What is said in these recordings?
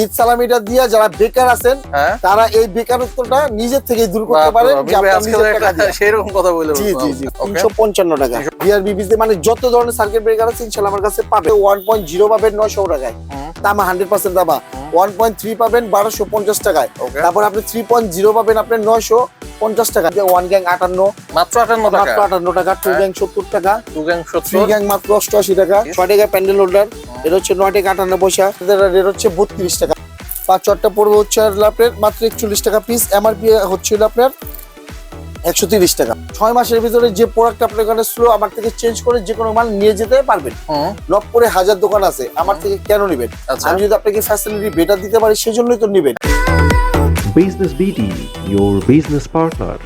ঈদ সালামিটা দিয়া যারা বেকার আছেন হ্যাঁ। তারা এই বেকারত্বটা নিজের থেকে দূর করতে পারেন। সেরকম কথা বলে জি জি জি তিনশো পঞ্চান্ন টাকা। বিআর বিবিসি মানে যত ধরনের সার্কিট ব্রেকার আছে ইনশাল্লাহ আমার কাছে পাবে। ওয়ান পয়েন্ট জিরো পাবেন নয়শো টাকায়। দামা হান্ড্রেড পার্সেন্ট দামা ওয়ান পয়েন্ট থ্রি পাবেন বারোশো পঞ্চাশ টাকায়। তারপর আপনি থ্রি পয়েন্ট জিরো পাবেন আপনার নয়শো পঞ্চাশ টাকা। ওয়ান গ্যাং আটান্ন। মাত্র আটান্ন টাকা? মাত্র আটান্ন টাকা টু। গ্যাং সত্তর টাকা। টু গ্যাং থ্রি গ্যাং মাত্র অষ্টআশি টাকা। ছয় টাকা প্যান্ডেল হোল্ডার এটা হচ্ছে নয় টাকা আটান্ন পয়সা। রেট হচ্ছে বত্রিশ টাকা। পাঁচ চারটা পড়বে হচ্ছে আপনার মাত্র একচল্লিশ টাকা পিস এমআরপি হচ্ছিল আপনার একশো তিরিশ টাকা। ছয় মাসের ভিতরে যে প্রোডাক্ট আপনার এখানে স্লো আমার থেকে চেঞ্জ করে যে কোনো মাল নিয়ে যেতে পারবেন। হুম। নব্বরে হাজার দোকান আছে আমার থেকে কেন নেবেন? আচ্ছা। আমি যদি আপনাকে ফ্যাসিলিটি বেটার দিতে পারি সেজন্যই তো নেবেন। Business BD your business partner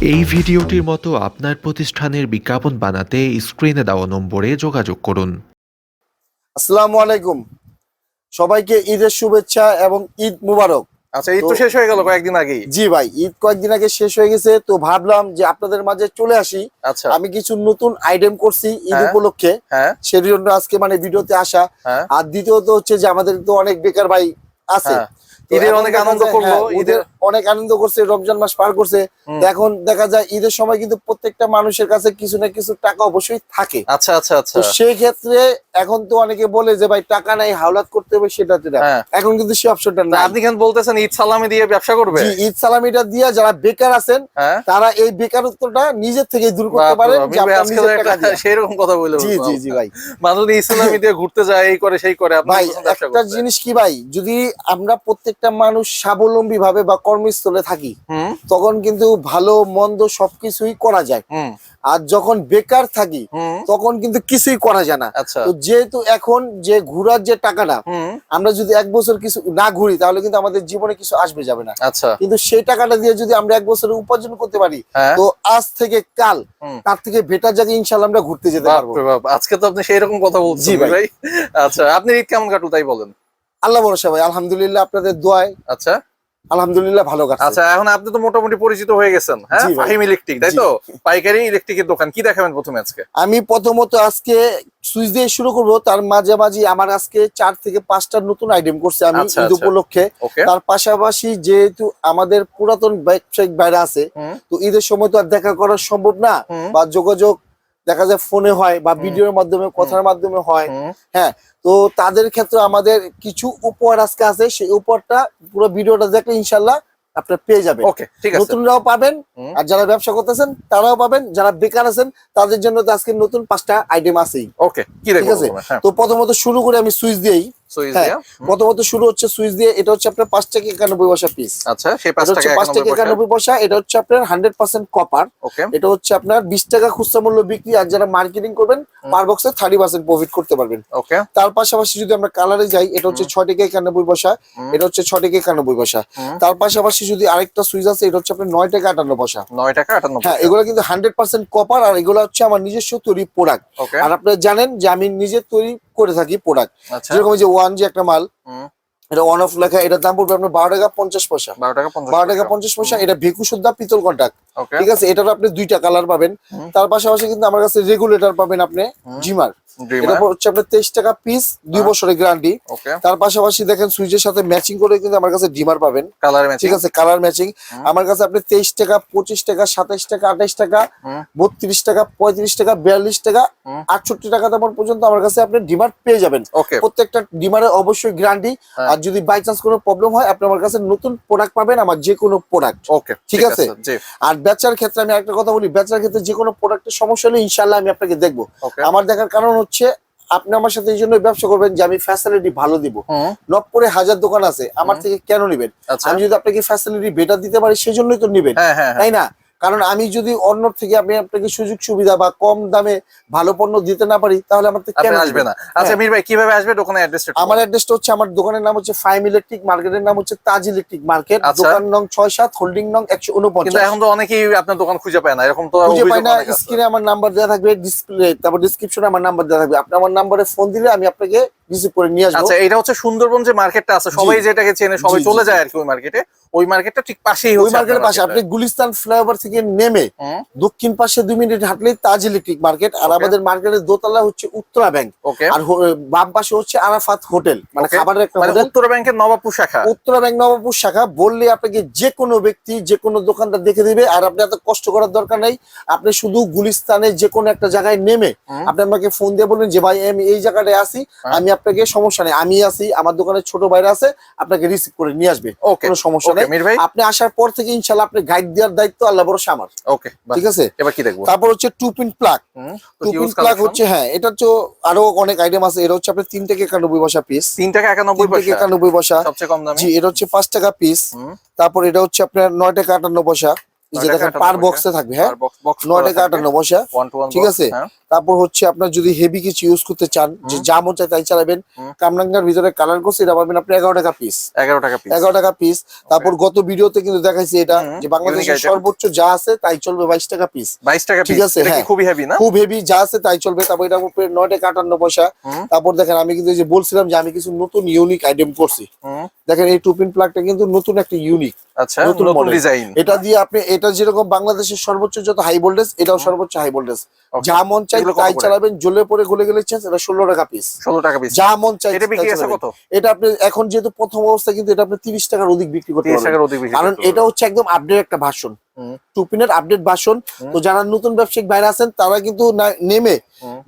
এই ভিডিওটির মতো আপনার প্রতিষ্ঠানের বিজ্ঞাপন বানাতে স্ক্রিনে দেওয়া নম্বরে যোগাযোগ করুন। আসসালামু আলাইকুম। সবাইকে ঈদের শুভেচ্ছা এবং ঈদ মুবারক। আচ্ছা ঈদ তো শেষ হয়ে গেল কয়েকদিন আগে জি ভাই ঈদ কয়েকদিন আগে শেষ হয়ে গেছে তো ভাবলাম যে আপনাদের মাঝে চলে আসি। আচ্ছা। আমি কিছু নতুন আইটেম করছি ঈদ হ্যাঁ। উপলক্ষে। হ্যাঁ। সেই জন্য আজকে মানে ভিডিওতে আসা। হ্যাঁ। আর দ্বিতীয়ত হচ্ছে যে আমাদের তো অনেক বেকার ভাই আছে। ঈদের অনেক আনন্দ করল, ঈদের- অনেক আনন্দ করছে রমজান মাস পার করছে। এখন দেখা যায় ঈদের সময় কিন্তু প্রত্যেকটা মানুষের কাছে কিছু না কিছু টাকা অবশ্যই থাকে। আচ্ছা আচ্ছা আচ্ছা। সেই ক্ষেত্রে এখন তো অনেকে বলে যে ভাই টাকা নাই হাওলাত করতে হবে সেটা যেটা হ্যাঁ। এখন কিন্তু সেই অপশনটা তা নাই। আপনি কেন বলতেছেন ঈদ সালামি দিয়ে ব্যবসা করবে? জি, ঈদ সালামিটা দিয়ে যারা বেকার আছেন হ্যাঁ। তারা এই বেকারত্বটা নিজের থেকে দূর করতে পারেন সেরকম কথা বলে জি জি জি ভাই। মানুষ ইসলামী দিয়ে ঘুরতে যায় এই করে সেই করে আপনি ভাই একটা জিনিস কি ভাই যদি আমরা প্রত্যেকটা মানুষ স্বাবলম্বী ভাবে বা কর্মস্থলে থাকি তখন কিন্তু ভালো মন্দ সবকিছুই করা যায়। আর যখন বেকার থাকি তখন কিন্তু কিছুই করা যায় না। আচ্ছা। তো যেহেতু এখন যে ঘোরার যে টাকাটা আমরা যদি এক বছর কিছু না ঘুরি তাহলে কিন্তু আমাদের জীবনে কিছু আসবে যাবে না। আচ্ছা। কিন্তু সেই টাকাটা দিয়ে যদি আমরা এক বছরে উপার্জন করতে পারি হ্যাঁ। তো আজ থেকে কাল তার থেকে বেটার জায়গায় ইনশাল্লাহ আমরা ঘুরতে যেতে পারব। আজকে তো আপনি সেই রকম কথা বলছি ভাই। আচ্ছা আপনি কেমন কাটলো তাই বলেন। আল্লাহ ভরসা ভাই আলহামদুলিল্লাহ আপনাদের দোয়ায় আচ্ছা। আলহামদুলিল্লাহ ভালো কাটছে। আচ্ছা এখন আপনি তো মোটামুটি পরিচিত হয়ে গেছেন হ্যাঁ? ফাহিম ইলেকট্রিক তাই তো? পাইকারি ইলেকট্রিকের দোকান কি দেখাবেন প্রথমে আজকে? আমি প্রথমত আজকে সুইচ দিয়ে শুরু করব তার মাঝামাঝি আমার আজকে চার থেকে পাঁচটা নতুন আইটেম করছে আমি আচ্ছা, ঈদ আচ্ছা। উপলক্ষে। তার পাশাপাশি যেহেতু আমাদের পুরাতন ব্যবসায়িক বাইরে আছে তো ঈদের সময় তো আর দেখা করা সম্ভব না বা যোগাযোগ দেখা যায় ফোনে হয় বা ভিডিওর মাধ্যমে কথার মাধ্যমে হয়। হ্যাঁ তো তাদের ক্ষেত্রে আমাদের কিছু উপহার আজকে আছে সেই উপহারটা পুরো ভিডিওটা দেখলে ইনশাল্লাহ আপনার পেয়ে যাবেন। ওকে ঠিক আছে। নতুনরাও পাবেন আর যারা ব্যবসা করতেছেন তারাও পাবেন। যারা বেকার আছেন তাদের জন্য তো আজকে নতুন পাঁচটা আইটেম আছেই। ওকে ঠিক আছে? হ্যাঁ। তো প্রথমত শুরু করে আমি সুইচ দিয়েই হ্যাঁ, প্রথমত শুরু হচ্ছে সুইচ দিয়ে এটা হচ্ছে আপনার পাঁচ টাকা একানব্বই পয়সা পিস আচ্ছা সেই পাঁচ টাকা পাঁচ টাকা একানব্বই পয়সা এটা হচ্ছে আপনার হান্ড্রেড পার্সেন্ট কপার এটা হচ্ছে আপনার বিশ টাকা খুচরা মূল্য বিক্রি আর যারা মার্কেটিং করবেন পার বক্সে থার্টি পার্সেন্ট প্রফিট করতে পারবেন। ওকে তার পাশাপাশি যদি আমরা কালারে যাই এটা হচ্ছে ছয় টাকা একানব্বই পয়সা এটা হচ্ছে ছয় টাকা একানব্বই পয়সা তার পাশাপাশি যদি আরেকটা সুইচ আছে এটা হচ্ছে আপনার নয় টাকা আটান্ন পয়সা নয় টাকা আটান্ন হ্যাঁ এগুলো কিন্তু হান্ড্রেড পার্সেন্ট কপার আর এগুলো হচ্ছে আমার নিজস্ব তৈরি প্রোডাক্ট আর আপনারা জানেন যে আমি নিজে তৈরি করে থাকি প্রোডাক্ট আচ্ছা। যেরকম যে ওয়ান যে একটা মাল এটা ওয়ান অফ লেখা এটার দাম পড়বে আপনার বারো টাকা পঞ্চাশ পয়সা। বারো টাকা পঞ্চাশ পয়সা। এটা ভেকু সুদ্ধা পিতল কন্টাক্ট। ঠিক আছে? এটার আপনি দুইটা কালার পাবেন। তার পাশাপাশি কিন্তু আমার কাছে রেগুলেটর পাবেন আপনি জিমার এটা ড্রিমার হচ্ছে আপনার তেইশ টাকা পিস দুই হ্যাঁ। বছরের গ্যারান্টি তার পাশাপাশি দেখেন সুইচের সাথে ম্যাচিং করে কিন্তু আমার কাছে ডিমার পাবেন। কালার ম্যাচিং ঠিক আছে কালার ম্যাচিং আমার কাছে আপনি তেইশ টাকা পঁচিশ টাকা সাতাইশ টাকা আঠাইশ টাকা বত্রিশ টাকা পঁয়ত্রিশ টাকা বিয়াল্লিশ টাকা হুম। আটষট্টি টাকা দাম পর্যন্ত আমার কাছে আপনি ডিমার পেয়ে যাবেন। প্রত্যেকটা ডিমারের অবশ্যই গ্যারান্টি হ্যাঁ। আর যদি বাই চান্স কোনো প্রবলেম হয় আপনি আমার কাছে নতুন প্রোডাক্ট পাবেন আমার যে কোনো প্রোডাক্ট ওকে ঠিক আছে? আর বেচার ক্ষেত্রে আমি একটা কথা বলি বেচার ক্ষেত্রে যে কোনো প্রোডাক্টের সমস্যা হলে ইনশাল্লাহ আমি আপনাকে দেখব। আমার দেখার কারণ হচ্ছে আপনি আমার সাথে এই জন্য ব্যবসা করবেন যে আমি ফ্যাসিলিটি ভালো দিব। নবপুরে হাজার দোকান আছে আমার থেকে কেন নেবেন? আচ্ছা। আমি যদি আপনাকে ফ্যাসিলিটি বেটার দিতে পারি সেই জন্যই তো নেবেন। হ্যাঁ হ্যাঁ হ্যাঁ। তাই না? কারণ আমি যদি অন্য থেকে আমি আপনাকে সুযোগ সুবিধা বা কম দামে ভালো পণ্য দিতে না পারি তাহলে আমার থেকে কেন আসবে না? আচ্ছা হ্যাঁ। মির ভাই কীভাবে আসবে দোকানে অ্যাড্রেস আমার অ্যাড্রেসটা হচ্ছে আমার দোকানের নাম হচ্ছে ফাইম ইলেকট্রিক মার্কেটের নাম হচ্ছে তাজ ইলেকট্রিক মার্কেট। দোকান নং ছয় সাত হোল্ডিং নং একশো কিন্তু উনপঞ্চাশ এখন তো অনেকেই আপনার দোকান খুঁজে পায় না এরকম তো খুঁজে অভিযোগ না স্ক্রিনে আমার নাম্বার দেওয়া থাকবে ডিসপ্লে তারপর ডিসক্রিপশনে আমার নাম্বার দেওয়া থাকবে। আপনি আমার নাম্বারে ফোন দিলে আমি আপনাকে রিসিভ করে নিয়ে আসব। আচ্ছা এটা হচ্ছে সুন্দরবন যে মার্কেটটা আছে সবাই যেটাকে চেনে সবাই চলে যায় আর কি ওই মার্কেটে ওই মার্কেটটা ঠিক পাশেই ওই মার্কেটের পাশে আপনি গুলিস্তান ফ্লাইওভার থেকে নেমে দক্ষিণ পাশে দুই মিনিট হাঁটলেই তাজ ইলেকট্রিক মার্কেট আর আমাদের মার্কেটের দোতলা হচ্ছে উত্তরা ব্যাংক। আর বাম পাশে হচ্ছে আরাফাত হোটেল মানে খাবারের একটা মানে হোটেল। উত্তর ব্যাংকের নবাবপুর শাখা। উত্তরা ব্যাংক নবাবপুর শাখা বললে আপনাকে যে কোনো ব্যক্তি যে কোনো দোকানদার দেখে দিবে আর আপনি এত কষ্ট করার দরকার নাই আপনি শুধু গুলিস্তানে যে কোনো একটা জায়গায় নেমে আপনি আমাকে ফোন দিয়ে বললেন যে ভাই আমি এই জায়গাটায় আসি হ্যাঁ। আমি আপনাকে সমস্যা নেই আমি আসি আমার দোকানে ছোট বাইরে আছে আপনাকে রিসিভ করে নিয়ে আসবে কোনো সমস্যা নেই। ভাই? আপনি আসার পর থেকে ইনশাল্লাহ আপনি গাইড দেওয়ার দায়িত্ব আল্লাহ বড় আমার। ওকে ঠিক আছে? এবার কি দেখব? তারপর হচ্ছে two pin plug two pin plug plug হচ্ছে হ্যাঁ এটা তো আরও অনেক আইটেম আছে। এটা হচ্ছে আপনি তিন থেকে একানব্বই বসা পিস তিন টাকা একানব্বই থেকে পয়সা একানব্বই বসা। সবচেয়ে কম দামে? জি এটা হচ্ছে পাঁচ টাকা পিস তারপর এটা হচ্ছে আপনার নয় টাকা আটান্ন পয়সা এই যে দেখেন পার বক্সে থাকবে হ্যাঁ? নয় টাকা আটান্ন পয়সা ঠিক আছে? হ্যাঁ। তারপর হচ্ছে আপনার যদি হেভি কিছু ইউজ করতে চান যে যা মন চায় তাই চালাবেন। কামরাঙ্গার ভিতরে কালার করছে এটা পাবেন আপনি এগারো টাকা পিস এগারো টাকা পিস এগারো টাকা পিস তারপর গত ভিডিওতে কিন্তু দেখাইছি এটা যে বাংলাদেশের সর্বোচ্চ যা আছে তাই চলবে বাইশ টাকা পিস বাইশ টাকা ঠিক আছে, এটা কি হ্যাঁ। খুবই হেভি না? খুব হেভি যা আছে তাই চলবে। তারপর এটা উপরে নয় টাকা আটান্ন পয়সা তারপর দেখেন আমি কিন্তু যে বলছিলাম যে আমি কিছু নতুন ইউনিক আইটেম করছি। দেখেন এই টুপিন প্লাগটা কিন্তু নতুন একটা ইউনিক আচ্ছা নতুন ডিজাইন এটা দিয়ে আপনি এটা যেরকম বাংলাদেশের সর্বোচ্চ যত হাই ভোল্টেজ এটাও সর্বোচ্চ হাই ভোল্টেজ যা মন চাই তাই চালাবেন জ্বলে পরে গলে গেলে চান্স এটা ষোলো টাকা পিস ষোলো টাকা পিস যা মন চাই এটা আপনি এখন যেহেতু প্রথম অবস্থা কিন্তু এটা আপনি তিরিশ টাকার অধিক বিক্রি করতে পারবেন। টাকার অধিক কারণ এটা হচ্ছে একদম আপডেট একটা ভাষণ টুপিনের আপডেট ভাষণ তো যারা নতুন ব্যবসায়িক বাইরে আছেন তারা কিন্তু নেমে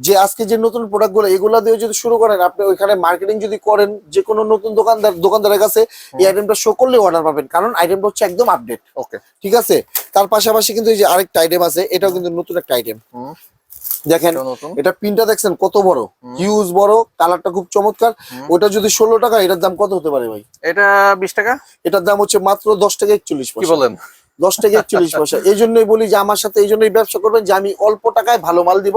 যে আজকে যে নতুন প্রোডাক্টগুলো এগুলা দিয়ে যদি শুরু করেন আপনি ওইখানে মার্কেটিং যদি করেন যে কোনো নতুন দোকানদার দোকানদারের কাছে এই আইটেমটা শো করলে অর্ডার পাবেন। কারণ আইটেমটা হচ্ছে একদম আপডেট ওকে ঠিক আছে? তার পাশাপাশি কিন্তু এই যে আরেকটা আইটেম আছে এটাও কিন্তু নতুন একটা আইটেম দেখেন এটা পিনটা দেখছেন কত বড়? হিউজ বড় কালারটা খুব চমৎকার। ওটা যদি ষোলো টাকা এটার দাম কত হতে পারে ভাই? এটা বিশ টাকা? এটার দাম হচ্ছে মাত্র দশ টাকা একচল্লিশ কি বলেন? দশ টাকা একচল্লিশ পয়সা। এই জন্যই বলি যে আমার সাথে এই জন্যই ব্যবসা করবেন যে আমি অল্প টাকায় ভালো মাল দিব।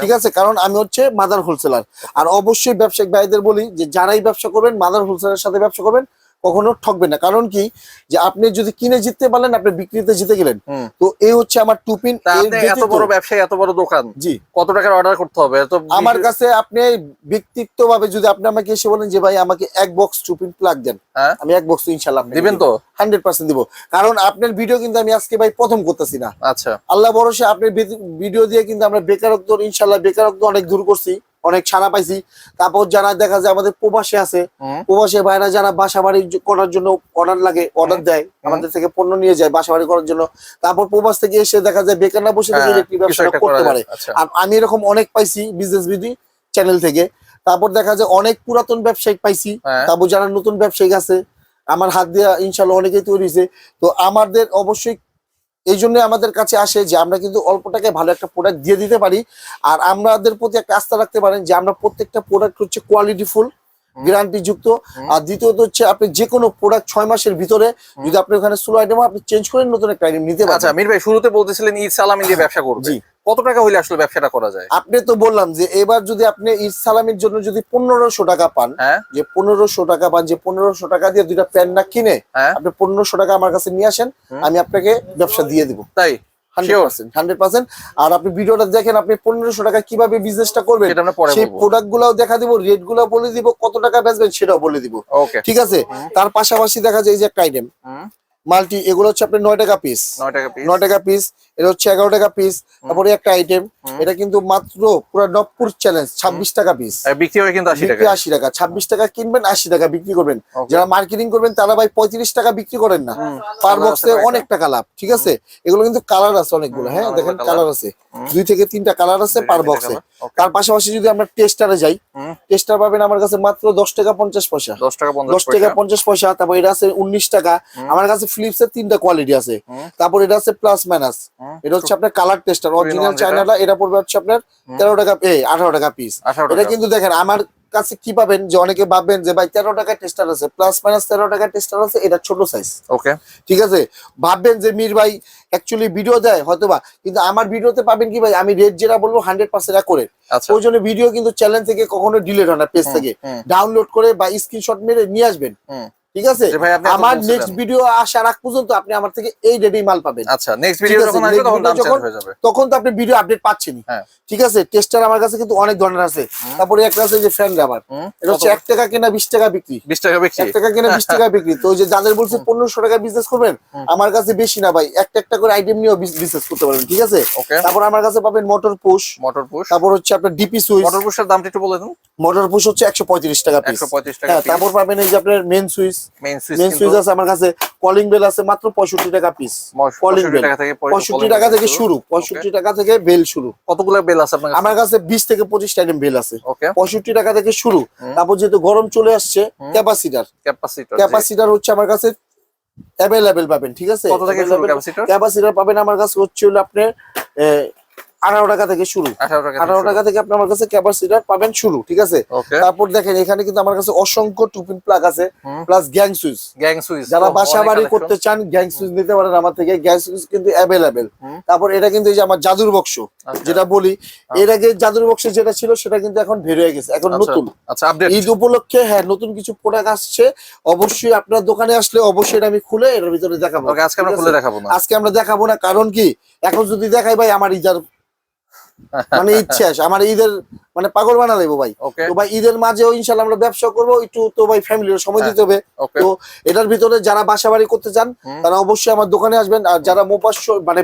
ঠিক আছে? কারণ আমি হচ্ছে মাদার হোলসেলার। আর অবশ্যই ব্যবসায়িক ভাইদের বলি যে যারাই ব্যবসা করবেন মাদার হোলসেলার সাথে ব্যবসা করবেন কখনো ঠকবেন না। কারণ কি? যে আপনি যদি কিনে জিততে পারলেন আপনি বিক্রিতে জিতে গেলেন। তো এই হচ্ছে আমার এর আপনি এত বড় ব্যবসায়ী এত বড় দোকান। জি। কত টাকার অর্ডার করতে হবে? আমার কাছে আপনি ব্যক্তিত্ব ভাবে যদি আপনি আমাকে এসে বলেন যে ভাই আমাকে এক বক্স টুপিন প্লাগ দেন। হ্যাঁ। আমি এক বক্স ইনশাল্লাহ দিবেন তো? হান্ড্রেড পার্সেন্ট দিব। কারণ আপনার ভিডিও কিন্তু আমি আজকে ভাই প্রথম করতেছি না। আচ্ছা। আল্লাহ ভরসা আপনার ভিডিও দিয়ে কিন্তু আমরা বেকারত্ব ইনশাল্লাহ বেকারত্ব অনেক দূর করছি। অনেক ছাড়া পাইছি। তারপর যারা দেখা যায় আমাদের প্রবাসে আছে। প্রবাসে বাইরা যারা বাসা বাড়ি করার জন্য অর্ডার লাগে অর্ডার দেয় আমাদের থেকে পণ্য নিয়ে যায় বাসা বাড়ি করার জন্য। তারপর প্রবাস থেকে এসে দেখা যায় বেকার না বসে হ্যাঁ, ইলেকট্রিক ব্যবসাটা করতে পারে। আচ্ছা। আর আমি এরকম অনেক পাইছি বিজনেস বিধি চ্যানেল থেকে। তারপর দেখা যায় অনেক পুরাতন ব্যবসায়িক পাইছি। হ্যাঁ। তারপর যারা নতুন ব্যবসায়িক আছে আমার হাত দিয়ে ইনশাল্লাহ অনেকেই তৈরি হয়েছে। তো আমাদের অবশ্যই এই জন্য আমাদের কাছে আসে যে আমরা কিন্তু অল্প টাকায় ভালো একটা প্রোডাক্ট দিয়ে দিতে পারি। আর আমাদের প্রতি একটা আস্থা রাখতে পারেন যে আমরা প্রত্যেকটা প্রোডাক্ট হচ্ছে কোয়ালিটি ফুল গ্যারান্টি যুক্ত। আর দ্বিতীয়ত হচ্ছে আপনি যে কোনো প্রোডাক্ট ছয় মাসের ভিতরে যদি আপনি ওখানে স্লো আইটেম আপনি চেঞ্জ করে নতুন একটা আইটেম নিতে পারেন আচ্ছা পারেন। মির ভাই শুরুতে বলতেছিলেন ঈদ সালামি দিয়ে ব্যবসা করবে। জি। কত টাকা হইলে আসলে ব্যবসাটা করা যায়? আপনি তো বললাম যে এবার যদি আপনি ঈদ সালামের জন্য যদি পনেরোশো টাকা পান হ্যাঁ। যে পনেরোশো টাকা পান যে পনেরোশো টাকা দিয়ে দুইটা প্যান্ট না কিনে হ্যাঁ। আপনি পনেরোশো টাকা আমার কাছে নিয়ে আসেন আমি আপনাকে ব্যবসা দিয়ে দিব। তাই? আর আপনি ভিডিওটা দেখেন আপনি পনেরোশো টাকা কীভাবে বিজনেসটা করবেন সেই প্রোডাক্ট গুলাও দেখা দিব রেট বলে দিব কত টাকা বেচবেন সেটাও বলে দিব। ওকে ঠিক আছে? তার পাশাপাশি দেখা যায় এই যে একটা আইটেম মাল্টি এগুলো হচ্ছে আপনার নয় টাকা পিস নয় টাকা পিস নয় টাকা পিস এটা হচ্ছে এগারো টাকা পিস তারপরে একটা আইটেম এটা কিন্তু মাত্র পুরো নবপুর চ্যালেঞ্জ ছাব্বিশ টাকা পিস বিক্রি হয় কিন্তু আশি টাকা আশি টাকা ছাব্বিশ টাকা কিনবেন আশি টাকা বিক্রি করবেন। যারা মার্কেটিং করবেন তারা ভাই পঁয়ত্রিশ টাকা বিক্রি করেন না। পার বক্সে অনেক টাকা লাভ ঠিক আছে? এগুলো কিন্তু কালার আছে অনেকগুলো হ্যাঁ? দেখেন কালার আছে। দুই থেকে তিনটা কালার আছে পার বক্সে তার পাশাপাশি যদি আমরা টেস্টারে যাই টেস্টার পাবেন আমার কাছে মাত্র দশ টাকা পঞ্চাশ পয়সা। দশ টাকা পঞ্চাশ পয়সা। তারপর এটা আছে উনিশ টাকা। আমার কাছে ফিলিপস এর তিনটা কোয়ালিটি আছে। তারপর এটা আছে প্লাস মাইনাস এটা হচ্ছে আপনার কালার টেস্টার অরিজিনাল। চায়নাটা এটা পড়বে হচ্ছে আপনার তেরো টাকা এই আঠারো টাকা পিস এটা কিন্তু দেখেন আমার কাছে কি পাবেন যে অনেকে ভাববেন যে ভাই তেরো টাকা টেস্টার আছে প্লাস মাইনাস তেরো টাকা টেস্টার আছে এটা ছোট সাইজ ওকে ঠিক আছে? ভাববেন যে মির ভাই অ্যাকচুয়ালি ভিডিও দেয় হয়তোবা। কিন্তু আমার ভিডিওতে পাবেন কি ভাই আমি রেট যেটা বলব হান্ড্রেড পার্সেন্ট করে। আচ্ছা। ওই জন্য ভিডিও কিন্তু চ্যানেল থেকে কখনো ডিলেট হয় না পেজ থেকে। ডাউনলোড করে বা স্ক্রিনশট মেরে নিয়ে আসবেন। ঠিক আছে? এত আমার নেক্সট ভিডিও আসার আগ পর্যন্ত আপনি আমার থেকে এই রেডি মাল পাবেন। আচ্ছা নেক্সট ভিডিও যখন আসবে তখন দাম চেঞ্জ হয়ে যাবে। তখন তো আপনি ভিডিও আপডেট পাচ্ছেনই। হ্যাঁ। ঠিক আছে? টেস্টার আমার কাছে কিন্তু অনেক ধরনের আছে। তারপরে একটা আছে যে ফ্যান রাবার এটা হচ্ছে এক টাকা কেনা বিশ টাকা বিক্রি। 20 টাকা বিক্রি। এক টাকা কেনা বিশ টাকা বিক্রি। তো ওই যে যাদের বলছে পনেরোশো টাকা বিজনেস করবেন আমার কাছে বেশি না ভাই। একটা একটা করে আইটেম নিয়েও বিজনেস করতে পারবেন ঠিক আছে? তারপর আমার কাছে পাবেন মোটর পুশ মোটর পুশ তারপর হচ্ছে আপনার ডিপি সুইচ মোটর পুশের দামটা একটু বলে দিন। মোটর পুশ হচ্ছে একশো পঁয়ত্রিশ টাকা পিস 135 টাকা হ্যাঁ তারপর পাবেন এই যে আপনার মেন সুইচ মেইন সুইচ কিন্তু আছে আমার কাছে কলিং বেল আছে মাত্র পঁয়ষট্টি টাকা পিস কলিং 65 বেল টাকা থেকে টাকা থেকে শুরু পঁয়ষট্টি টাকা থেকে বেল শুরু। কতগুলো বেল আছে আপনার কাছে? আমার কাছে বিশ থেকে পঁচিশটা আইটেম বেল আছে। ওকে পঁয়ষট্টি টাকা থেকে শুরু। তারপর যেহেতু গরম চলে আসছে ক্যাপাসিটার ক্যাপাসিটর ক্যাপাসিটার হচ্ছে আমার কাছে অ্যাভেলেবেল পাবেন ঠিক আছে? কত থেকে শুরু ক্যাপাসিটর ক্যাপাসিটার পাবেন আমার কাছে হচ্ছে হলো আপনার আঠারো টাকা থেকে শুরু। আঠারো টাকা থেকে আপনি আমার কাছে পাবেন শুরু ঠিক আছে? তারপর দেখেন এখানে কিন্তু আমার কাছে অসংখ্য টুপিন প্লাগ আছে plus gang switch gang switch যারা বাসা বাড়ি করতে চান গ্যাং সুইচ নিতে পারেন আমার থেকে। গ্যাং সুইচ কিন্তু অ্যাভেলেবেল তারপর এটা কিন্তু এই যে আমার জাদুর বক্স আচ্ছা। যেটা বলি এর আগে জাদুর বক্সে যেটা ছিল সেটা কিন্তু এখন বের হয়ে গেছে এখন নতুন। আচ্ছা ঈদ উপলক্ষে হ্যাঁ নতুন কিছু প্রোডাক্ট আসছে অবশ্যই আপনার দোকানে আসলে অবশ্যই এটা আমি খুলে এর ভিতরে দেখাবো। আজকে আমরা খুলে দেখাবো না। আজকে আমরা দেখাবো না কারণ কি? এখন যদি দেখাই ভাই আমার ঈদের মানে ইচ্ছা আমার ঈদের মানে পাগল বানা দেবো ভাই। তো ভাই ঈদের মাঝেও ইনশাল্লাহ আমরা ব্যবসা করব একটু তো ভাই ফ্যামিলির সময় হ্যাঁ। দিতে হবে। তো এটার ভিতরে যারা বাসা বাড়ি করতে চান তারা অবশ্যই আমার দোকানে আসবেন। আর যারা মোপাস্য মানে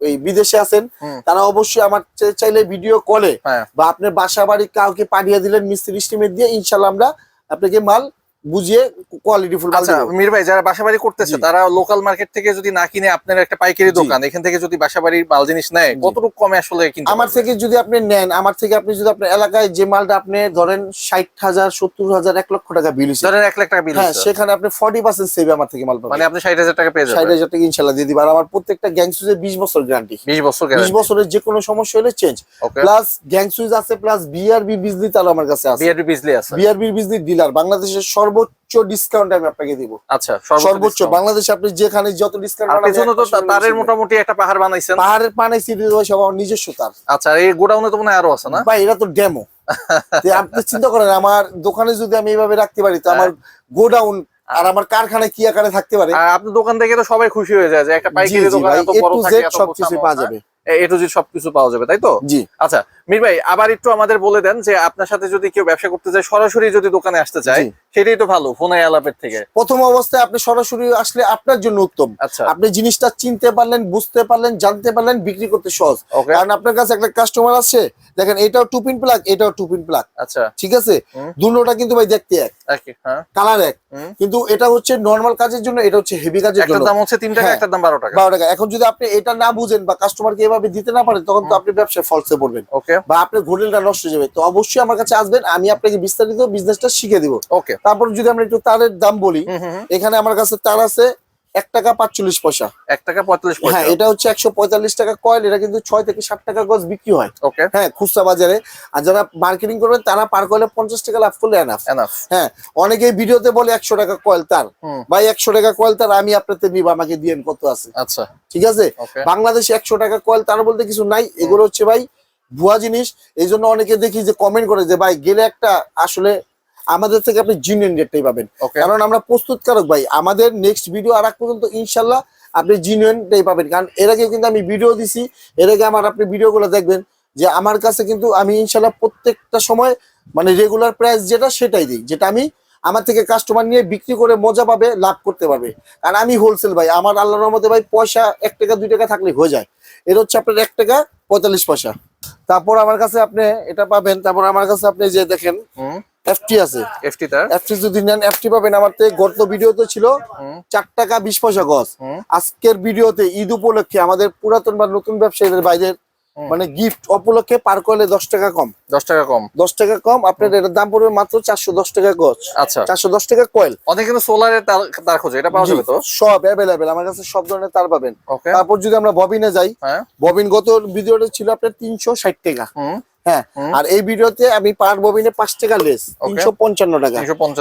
এই বিদেশে আছেন তারা অবশ্যই আমার চাইলে ভিডিও কলে হ্যাঁ। বা আপনার বাসা বাড়ি কাউকে পাঠিয়ে দিলেন মিস্ত্রি স্টিমেট দিয়ে ইনশাল্লাহ আমরা আপনাকে মাল বুঝিয়ে কোয়ালিটি ফুল আচ্ছা। মির ভাই যারা বাসাবাড়ি করতেছে তারা লোকাল মার্কেট থেকে যদি না কিনে আপনার একটা পাইকারি দোকান এখান থেকে যদি বাসাবাড়ির মাল জিনিস নেয়। কতটুকু কমে আসলে কিনতে আমার থেকে যদি আপনি নেন আমার থেকে আপনি যদি আপনার এলাকায় যে মালটা আপনি ধরেন ষাট হাজার সত্তর হাজার এক লক্ষ টাকা বিল ধরেন এক লাখ টাকা বিল হ্যাঁ সেখানে আপনি ফর্টি পার্সেন্ট সেভ আমার থেকে মাল মানে আপনি ষাট হাজার টাকা পেয়ে ষাট হাজার টাকা ইনশাল্লাহ দিয়ে দিবে। আর আমার প্রত্যেকটা গ্যাং সুইচে বিশ বছর গ্যারান্টি বিশ বছর বিশ বছরের যে কোনো সমস্যা হলে চেঞ্জ প্লাস গ্যাং সুইচ আছে প্লাস বিআরবি বিজলি তারও আমার কাছে আছে। বিআরবি বিজলি আছে। বিআরবি বিজলি ডিলার বাংলাদেশের সর্বোচ্চ ডিসকাউন্ট আমি আপনাকে দিব। আচ্ছা সর্বোচ্চ বাংলাদেশে আপনি যেখানে যত ডিসকাউন্ট তারের মোটামুটি একটা পাহাড় বানাইছেন। পাহাড়ের সিটি সব আমার নিজস্ব তার। আচ্ছা এই গোডাউনে তো মনে হয় আরও আছে না? ভাই এটা তো ডেমো আপনি চিন্তা করেন আমার দোকানে যদি আমি এইভাবে রাখতে পারি তো আমার গোডাউন আর আমার কারখানায় কি আকারে থাকতে পারে? আর আপনার দোকান থেকে তো সবাই খুশি হয়ে যায় যে একটা পাইকারি দোকান এত বড় থাকে এত সবকিছু পাওয়া হ্যাঁ? যাবে। এ টু জেড সবকিছু পাওয়া যাবে তাই তো? জি। আচ্ছা মির ভাই আবার একটু আমাদের বলে দেন যে আপনার সাথে যদি কেউ ব্যবসা করতে চায় সরাসরি যদি দোকানে আসতে চায় জি। সেটাই তো ভালো ফোনে আলাপের থেকে। প্রথম অবস্থায় আপনি সরাসরি আসলে আপনার জন্য উত্তম। আচ্ছা। আপনি জিনিসটা চিনতে পারলেন বুঝতে পারলেন জানতে পারলেন বিক্রি করতে সহজ। কারণ আপনার কাছে একটা কাস্টমার আছে দেখেন এটাও টুপিন প্লাগ এটাও টুপিন প্লাগ আচ্ছা। ঠিক আছে। দুটোটা কিন্তু ভাই দেখতে এক। হ্যাঁ। কালার এক। কিন্তু এটা হচ্ছে নর্মাল কাজের জন্য এটা হচ্ছে হেভি কাজের জন্য। দাম হচ্ছে তিন টাকা হ্যাঁ। একটার দাম বারো টাকা। বারো টাকা। এখন যদি আপনি এটা না বুঝেন বা কাস্টমারকে এভাবে দিতে না পারেন তখন তো আপনি ব্যবসায় ফলসে পড়বেন। ওকে বা আপনার হোটেলটা নষ্ট হয়ে যাবে। তো অবশ্যই আমার কাছে আসবেন আমি আপনাকে বিস্তারিত বিজনেসটা শিখে দিব। ওকে তারপর যদি আমরা একটু তারের দাম বলি এখানে আমার কাছে তার আছে এক টাকা পাঁচচল্লিশ পয়সা। এক টাকা পঁয়তাল্লিশ পয়সা। হ্যাঁ এটা হচ্ছে একশো পঁয়তাল্লিশ টাকা কয়েল এটা কিন্তু ছয় থেকে ষাট টাকা গজ বিক্রি হয়। ওকে। হ্যাঁ খুচরা বাজারে। আর যারা মার্কেটিং করবেন তারা পার কয়েলে পঞ্চাশ টাকা লাভ করলে এনাফ হ্যাঁ অনেকেই ভিডিওতে বলে একশো টাকা কয়েল তার। ভাই একশো টাকা কয়েল তার আমি আপনাদের নিব আমাকে দিয়েন কত আছে। আচ্ছা। ঠিক আছে? বাংলাদেশে একশো টাকা কয়েল তার বলতে কিছু নাই। এগুলো হচ্ছে ভাই ভুয়া জিনিস। এই জন্য অনেকে দেখি যে কমেন্ট করে যে ভাই গেলে একটা আসলে আমাদের থেকে আপনি জিনিয়ন রেটটাই পাবেন। কারণ আমরা প্রস্তুতকারক ভাই। আমাদের নেক্সট ভিডিও আর এক পর্যন্ত ইনশাল্লাহ আপনি জিনিয়নটাই পাবেন। কারণ এর আগে কিন্তু আমি ভিডিও দিছি এর আগে আমার আপনি ভিডিওগুলো দেখবেন যে আমার কাছে কিন্তু আমি ইনশাল্লাহ প্রত্যেকটা সময় মানে রেগুলার প্রাইস যেটা সেটাই দিই। যেটা আমি আমার থেকে কাস্টমার নিয়ে বিক্রি করে মজা পাবে লাভ করতে পারবে। কারণ আমি হোলসেল ভাই আমার আল্লাহর রহমতে ভাই পয়সা এক টাকা দুই টাকা থাকলে হয়ে যায়। এর হচ্ছে আপনার এক টাকা পঁয়তাল্লিশ পয়সা। তারপর আমার কাছে আপনি এটা পাবেন তারপর আমার কাছে আপনি যে দেখেন এফটি আছে। এফটি তার? এফটি যদি নেন এফটি পাবেন আমার থেকে গত ভিডিওতে ছিল টাকা বিশ পয়সা গজ। আজকের ভিডিওতে ঈদ উপলক্ষে আমাদের পুরাতন বা নতুন ব্যবসায়ীদের বাইরের মানে গিফট উপলক্ষে পার করলে দশ টাকা কম। দশ টাকা কম। দশ টাকা কম আপনার এটার দাম পড়বে মাত্র চারশো দশ টাকা গজ। আচ্ছা। চারশো দশ টাকা কয়েল। অনেক কিন্তু সোলারের তার তার খোঁজে এটা পাওয়া যাবে তো? সব অ্যাভেলেবেল আমার কাছে সব ধরনের তার পাবেন। তারপর যদি আমরা ববিনে যাই হ্যাঁ। ববিন গত ভিডিওটা ছিল আপনার তিনশো ষাট টাকা। হ্যাঁ আর এই ভিডিওতে আমি পার ববিনে পাঁচ টাকা লেস তিনশো পঞ্চান্ন টাকা।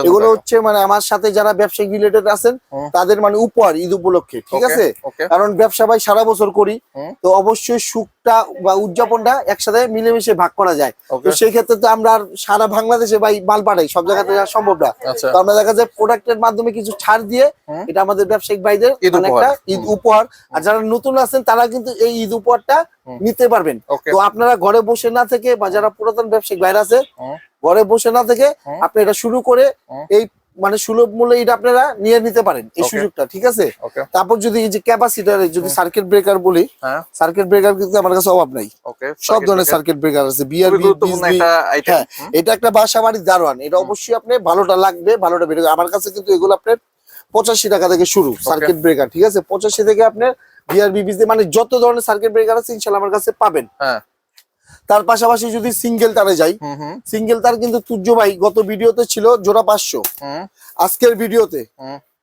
এগুলো হচ্ছে মানে আমার সাথে যারা ব্যবসায়িক রিলেটেড আছেন তাদের মানে উপহার ঈদ উপলক্ষে ঠিক আছে? কারণ ব্যবসা ভাই সারা বছর করি তো অবশ্যই সুখটা বা উদযাপনটা একসাথে মিলেমিশে ভাগ করা যায়। ওকে সেই ক্ষেত্রে তো আমরা সারা বাংলাদেশে ভাই মাল পাঠাই সব জায়গাতে যাওয়া সম্ভব না। আচ্ছা। তো আমরা দেখা যায় প্রোডাক্টের মাধ্যমে কিছু ছাড় দিয়ে এটা আমাদের ব্যবসায়িক ভাইদের একটা ঈদ উপহার। আর যারা নতুন আছেন তারা কিন্তু এই ঈদ উপহারটা নিতে পারবেন। তো আপনারা ঘরে বসে না থেকে বা যারা পুরাতন ব্যবসায়িক ভাইরা আছে ঘরে বসে না থেকে আপনি এটা শুরু করে এই মানে সুলভ মূল্যে এটা আপনারা নিয়ে নিতে পারেন এই সুযোগটা ঠিক আছে? তারপর যদি এই যে ক্যাপাসিটার যদি সার্কিট ব্রেকার বলি হ্যাঁ। সার্কিট ব্রেকার কিন্তু আমার কাছে অভাব নাই। সব ধরনের সার্কিট ব্রেকার আছে বিআরবি হ্যাঁ এটা একটা বাসা বাড়ির দারোয়ান এটা অবশ্যই আপনি ভালোটা লাগবে ভালোটা বেরোবে আমার কাছে কিন্তু এগুলো আপনার পঁচাশি টাকা থেকে শুরু সার্কিট ব্রেকার ঠিক আছে? পঁচাশি থেকে আপনার বিআরবি মানে যত ধরনের সার্কিট ব্রেকার আছে ইনশাল্লাহ আমার কাছে পাবেন। হ্যাঁ। তার পাশাপাশি যদি সিঙ্গেল তারে যাই সিঙ্গেল তার কিন্তু তুর্য ভাই গত ভিডিওতে ছিল জোড়া পাঁচশো। আজকের ভিডিওতে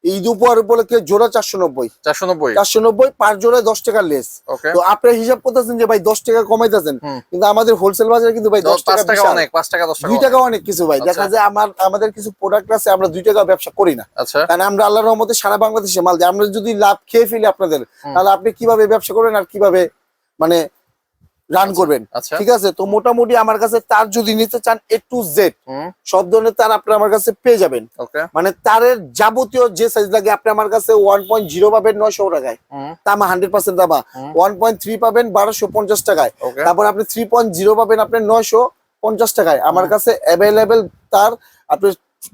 ঈদ উপহার উপলক্ষে জোড়া চারশো নব্বই। চারশো নব্বই। চারশো নব্বই পার জোড়ায় দশ টাকা লেস। তো আপনার হিসাব করতেছেন যে ভাই দশ টাকা কমাইতেছেন। কিন্তু আমাদের হোলসেল বাজারে কিন্তু ভাই দশ টাকা অনেক পাঁচ টাকা দশ দুই টাকা অনেক কিছু ভাই। দেখা আচ্ছা। যায় আমার আমাদের কিছু প্রোডাক্ট আছে আমরা দুই টাকা ব্যবসা করি না। আচ্ছা। কারণ আমরা আল্লাহর রহমতে সারা বাংলাদেশে মাল দিই। আমরা যদি লাভ খেয়ে ফেলি আপনাদের তাহলে আপনি কীভাবে ব্যবসা করেন আর কীভাবে মানে রান করবেন। আচ্ছা। ঠিক আছে? তো মোটামুটি আমার কাছে তার যদি নিতে চান এ টু জেড সব ধরনের তার আপনি আমার কাছে পেয়ে যাবেন। মানে তারের যাবতীয় যে সাইজ লাগে আপনি আমার কাছে ওয়ান পয়েন্ট জিরো পাবেন নয়শো টাকায়। তামা হান্ড্রেড পার্সেন্ট তামা ওয়ান পয়েন্ট থ্রি পাবেন বারোশো পঞ্চাশ টাকায়। তারপর আপনি থ্রি পয়েন্ট জিরো পাবেন আপনার নয়শো পঞ্চাশ টাকায়। আমার কাছে অ্যাভেলেবেল তার আপনি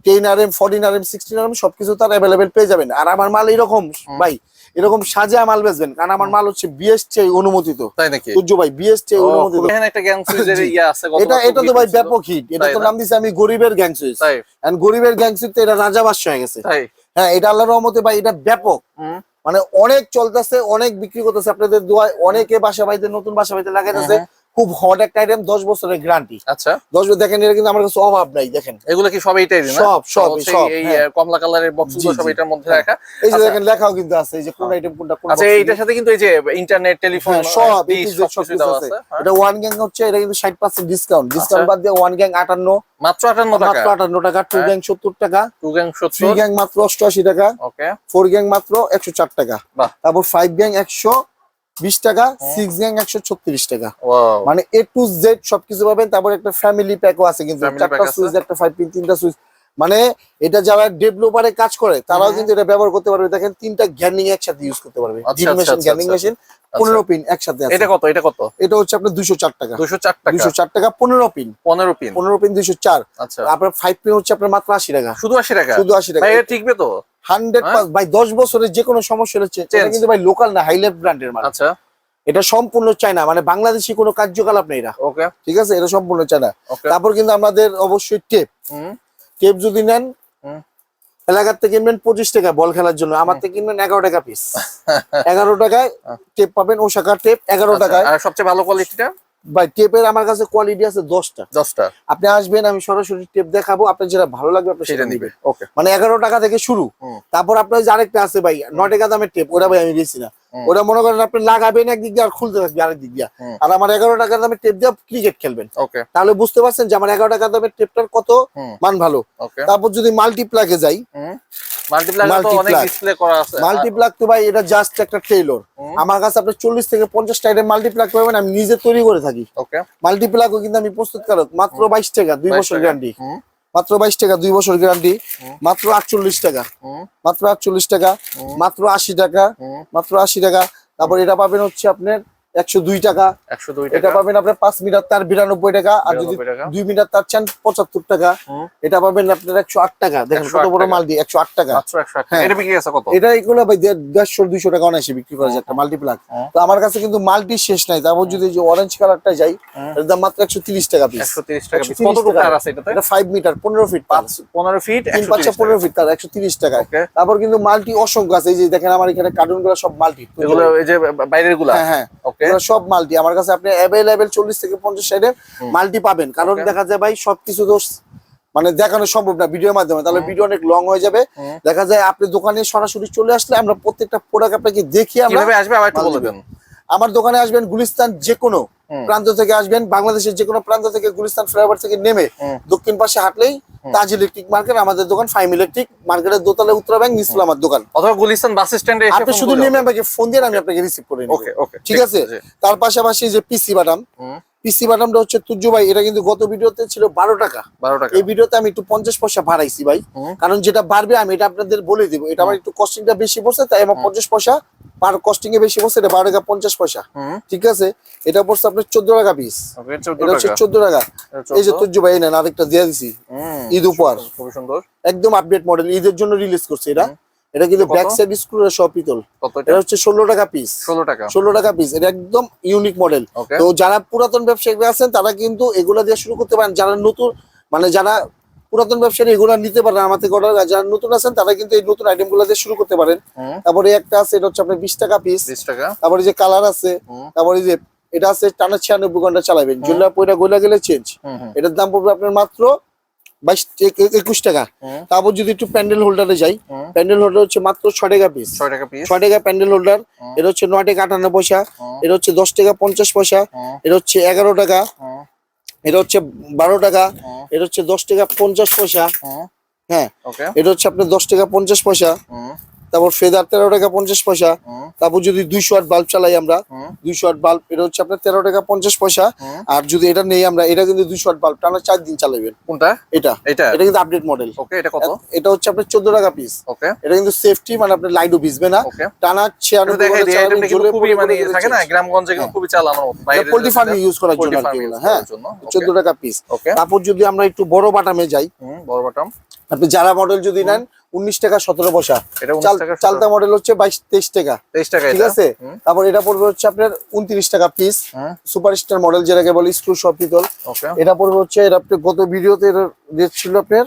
ten R M fourteen R M sixteen R M সবকিছু তার অ্যাভেলেবেল পেয়ে যাবেন। আর আমার মাল এরকম ভাই। এরকম সাজা মাল বেচবেন কারণ আমার মাল হচ্ছে বিএসটি অনুমোদিত। তাই নাকি? সূর্য ভাই বিএসটি ও, অনুমোদিত। এখানে একটা গ্যাং সুইজের জি। ইয়ে আছে এটা এটা তো ভাই ব্যাপক হিট এটা তো নাম দিছে আমি গরিবের গ্যাং এন্ড গরিবের গ্যাং তো এটা রাজা বাদশা হয়ে গেছে। হ্যাঁ এটা আল্লাহর রহমতে ভাই এটা ব্যাপক। মানে অনেক চলতেছে অনেক বিক্রি করতেছে আপনাদের দোয়ায় অনেকে বাসা বাড়িতে নতুন বাসা বাড়িতে লাগাইতেছে খুব হট একটা আইটেম দশ বছরের গ্যারান্টি আচ্ছা। দশ বছর দেখেন এটা কিন্তু আমার কাছে অভাব নাই দেখেন। এগুলো কি সব এইটাই না সব, সব, সব, এই হ্যাঁ। কমলা কালারের বক্স সব এটার মধ্যে হ্যাঁ। রাখা? এই যে আচ্ছা। দেখেন লেখাও কিন্তু আছে এই যে কোন আইটেম কোনটা কোন আচ্ছা এইটার সাথে কিন্তু এই যে ইন্টারনেট টেলিফোন হ্যাঁ, সব to Z সব কিছু আছে। হ্যাঁ। এটা ওয়ান গ্যাং হচ্ছে এটা কিন্তু ষাট পার্সেন্ট ডিসকাউন্ট ডিসকাউন্ট। বাদ দিয়ে ওয়ান গ্যাং আটান্ন। মাত্র আটান্ন টাকা? মাত্র আটান্ন টাকা টু হ্যাঁ। গ্যাং সত্তর টাকা। টু গ্যাং 70 থ্রি গ্যাং মাত্র অষ্টআশি টাকা। ওকে ফোর গ্যাং মাত্র একশো চার টাকা। বাহ। তারপর ফাইভ গ্যাং একশো বিশ টাকা সিক্স গ্যাং একশো ছত্রিশ টাকা। মানে এ টু জেড সবকিছু পাবেন তারপর একটা ফ্যামিলি প্যাকও আছে কিন্তু চারটা সুইচ একটা ফাইভ পিন তিনটা সুইচ মানে এটা যারা ডেভেলপারে কাজ করে তারাও কিন্তু এটা ব্যবহার করতে পারবে। দেখেন তিনটা গ্যানিং একসাথে ইউজ করতে পারবে। মেশিন গ্যানিং। মেশিন পনেরো পিন একসাথে এটা কত? এটা কত? এটা হচ্ছে আপনার দুশো চার টাকা। দুশো চার টাকা? দুশো চার টাকা পনেরো পিন পনেরো পিন পনেরো পিন দুশো চার। আচ্ছা। আপনার ফাইভ পিন হচ্ছে আপনার মাত্র আশি টাকা। শুধু আশি টাকা? শুধু আশি টাকা। টিকবে তো? হান্ড্রেড হ্যাঁ? ভাই দশ বছরের যে কোনো সমস্যা হচ্ছে এটা কিন্তু ভাই লোকাল না হাইলাইট ব্র্যান্ডের মাল। আচ্ছা। এটা সম্পূর্ণ চায়না মানে বাংলাদেশি কোনো কার্যকলাপ নেই এটা। ওকে ঠিক আছে? এটা সম্পূর্ণ চায়না তারপর কিন্তু আমাদের অবশ্যই টেপ টেপ যদি নেন এলাকার থেকে কিনবেন পঁচিশ টাকা বল খেলার জন্য। আমার থেকে কিনবেন এগারো টাকা পিস এগারো টাকায় টেপ পাবেন ওশাকা টেপ এগারো আচ্ছা, টাকায়। সবচেয়ে ভালো কোয়ালিটিটা ভাই টেপের আমার কাছে কোয়ালিটি আছে দশটা। দশটা। আপনি আসবেন আমি সরাসরি টেপ দেখাবো। আপনার যেটা ভালো লাগবে আপনি সেটা নিবেন। মানে এগারো টাকা থেকে শুরু। তারপর আপনার যে আরেকটা আছে ভাই নয় টাকা দামের টেপ ওটা ভাই আমি বেশি না। ওটা মনে করেন আপনি লাগাবেন একদিক দিয়ে আর খুলতে থাকবে আরেক দিক দিয়ে। আর আমার এগারো টাকার দামে টেপ দিয়ে ক্রিকেট খেলবেন। তাহলে বুঝতে পারছেন যে আমার এগারো টাকার দামের টেপটার কত মান ভালো। তারপর যদি মাল্টিপ্লাকে যাই মাল্টিপ্লাক তো ভাই এটা জাস্ট একটা ট্রেলর আমার কাছে আপনি চল্লিশ থেকে পঞ্চাশ মাল্টিপ্লাক পাবেন আমি নিজে তৈরি করে থাকি। মাল্টিপ্লাকও কিন্তু আমি প্রস্তুত প্রস্তুতকারক মাত্র বাইশ টাকা দুই বছর গ্যারান্টি হুম। মাত্র বাইশ টাকা দুই বছর গ্যারান্টি। মাত্র আটচল্লিশ টাকা। মাত্র আটচল্লিশ টাকা মাত্র আশি টাকা মাত্র আশি টাকা। তারপর এটা পাবেন হচ্ছে আপনার একশো দুই টাকা। এটা পাবেন আপনার পাঁচ মিটার তার বিরানব্বই টাকা আর যদি 92 দুই মিটার তার চান পঁচাত্তর টাকা। এটা পাবেন আপনার একশো আট টাকা। দেখেন কত বড় মাল দিয়ে একশো আট টাকা। হ্যাঁ। এটা বিক্রি আছে কত? এটা এগুলো ভাই দেড়- দেড়শো দুইশো টাকা অনায়াসে বিক্রি করা যায় একটা মাল্টিপ্লাক তো আমার কাছে কিন্তু মাল্টি শেষ নাই। তারপর যদি যে অরেঞ্জ কালারটা যাই এর দাম মাত্র একশো তিরিশ টাকা পিস এটা ফাইভ মিটার পনেরো ফিট পনেরো ফিট তিন পাঁচশো পনেরো ফিট তার একশো তিরিশ টাকা তারপর কিন্তু মাল্টি অসংখ্য আছে। এই যে দেখেন আমার এখানে কার্টুনগুলো সব মাল্টি। এগুলো এই যে বাইরেরগুলা? হ্যাঁ হ্যাঁ। সব মাল্টি। আমার কাছে আপনি অ্যাভেলেবেল চল্লিশ থেকে পঞ্চাশ সাইডের মাল্টি পাবেন। কারণ দেখা যায় ভাই সবকিছু দোষ মানে দেখানো সম্ভব না ভিডিওর মাধ্যমে। তাহলে ভিডিও অনেক লং হয়ে যাবে। দেখা যায় আপনি দোকানে সরাসরি চলে আসলে আমরা প্রত্যেকটা প্রোডাক্ট আপনাকে দেখি আমরা আসবে আবার একটু বলে দেবেন দেন। আমার দোকানে আসবেন গুলিস্তান যে কোনো প্রান্ত থেকে আসবেন বাংলাদেশের যে কোনো প্রান্ত থেকে গুলিস্তান ফ্লাইওভার থেকে নেমে দক্ষিণ পাশে হাঁটলেই তাজ ইলেকট্রিক মার্কেট আমাদের দোকান ফাইম ইলেকট্রিক মার্কেটের দোতলায় উত্তরা ব্যাংক নিচতলা আমার দোকান। অথবা গুলিস্তান বাস স্ট্যান্ডে আপনি শুধু নেমে। আমাকে ফোন দিয়ে আমি আপনাকে রিসিভ করে ওকে ওকে ঠিক আছে? তার পাশাপাশি যে পিসি বাদাম পিসি বাটামটা হচ্ছে তুর্য ভাই এটা কিন্তু গত ভিডিওতে ছিল বারো টাকা। বারো টাকা। এই ভিডিওতে আমি একটু পঞ্চাশ পয়সা বাড়াইছি ভাই। কারণ যেটা বাড়বে আমি এটা আপনাদের বলে দিব। এটা আমার একটু কস্টিংটা বেশি পড়ছে তাই আমার পঞ্চাশ পয়সা পার কস্টিং এ বেশি পড়ছে এটা বারো টাকা পঞ্চাশ পয়সা। ঠিক আছে? এটা পড়ছে আপনার চোদ্দ টাকা পিস এটা হচ্ছে টাকা। চোদ্দ টাকা। এই যে 14 তুর্য ভাই নেন আরেকটা দিয়ে দিছি। ঈদ উপহার। খুবই সুন্দর। একদম আপডেট মডেল ঈদের জন্য রিলিজ করছে এটা। এটা কিন্তু ব্যাক সাইড স্ক্রু সব পিতল। এটা? এটা হচ্ছে ষোলো টাকা পিস ষোলো টাকা। ষোলো টাকা পিস এটা একদম ইউনিক মডেল তো যারা পুরাতন ব্যবসায়ী আছেন তারা কিন্তু এগুলা দিয়ে শুরু করতে পারেন। যারা নতুন মানে যারা পুরাতন ব্যবসায়ী এগুলা নিতে পারেন থেকে অর্ডার যারা নতুন আছেন তারা কিন্তু এই নতুন আইটেমগুলা দিয়ে শুরু করতে পারেন। তারপরে একটা আছে এটা হচ্ছে আপনার বিশ টাকা পিস বিশ টাকা। তারপরে যে কালার আছে তারপরে যে এটা আছে টানা ছিয়ানব্বই ঘণ্টা চালাবেন। জুল্লা পয়টা গোলা গেলে চেঞ্জ এটার দাম পড়বে আপনার মাত্র বাইশ একুশ টাকা। তারপর যদি একটু প্যান্ডেল হোল্ডারে যাই প্যান্ডেল হোল্ডার হচ্ছে মাত্র ছয় টাকা পিস ছয় টাকা পিস ছয় টাকা প্যান্ডেল হোল্ডার এটা হচ্ছে নয় টাকা আটান্ন পয়সা। এটা হচ্ছে দশ টাকা পঞ্চাশ পয়সা। এটা হচ্ছে এগারো টাকা। এটা হচ্ছে বারো টাকা এটা হচ্ছে দশ টাকা পঞ্চাশ পয়সা। হ্যাঁ এটা হচ্ছে আপনার দশ টাকা পঞ্চাশ পয়সা। তারপর ফেদার তেরো টাকা পঞ্চাশ পয়সা। তারপর যদি দুইশো আট বাল্ব চালাই আমরা দুইশো আট বাল্ব এটা হচ্ছে আপনার তেরো টাকা পঞ্চাশ পয়সা। আর যদি এটা নেই আমরা এটা কিন্তু দুইশো আট বাল্ব টানা চার দিন চালাবেন কোনটা? এটা। এটা? এটা কিন্তু আপডেট মডেল ওকে এটা কত? এটা হচ্ছে আপনার চোদ্দ টাকা পিস ওকে এটা কিন্তু সেফটি মানে আপনার লাইটও ভিজবে না। টানা পোল্ট্রি ফার্মিং ইউজ করার জন্য হ্যাঁ চোদ্দ টাকা পিস ওকে তারপর যদি আমরা একটু বড় বাটামে যাই বড় বাটাম আপনি যারা মডেল যদি নেন উনিশ টাকা সতেরো পয়সা। চালতা মডেল হচ্ছে বাইশ তেইশ টাকা। তেইশ টাকা ঠিক আছে? তারপর এটা পড়বে হচ্ছে আপনার উনত্রিশ টাকা পিস হুম। সুপারস্টার মডেল যেটাকে বলে স্ক্রু সব পিতল এটা পড়বে হচ্ছে এটা আপনার গত ভিডিওতে রেট ছিল আপনার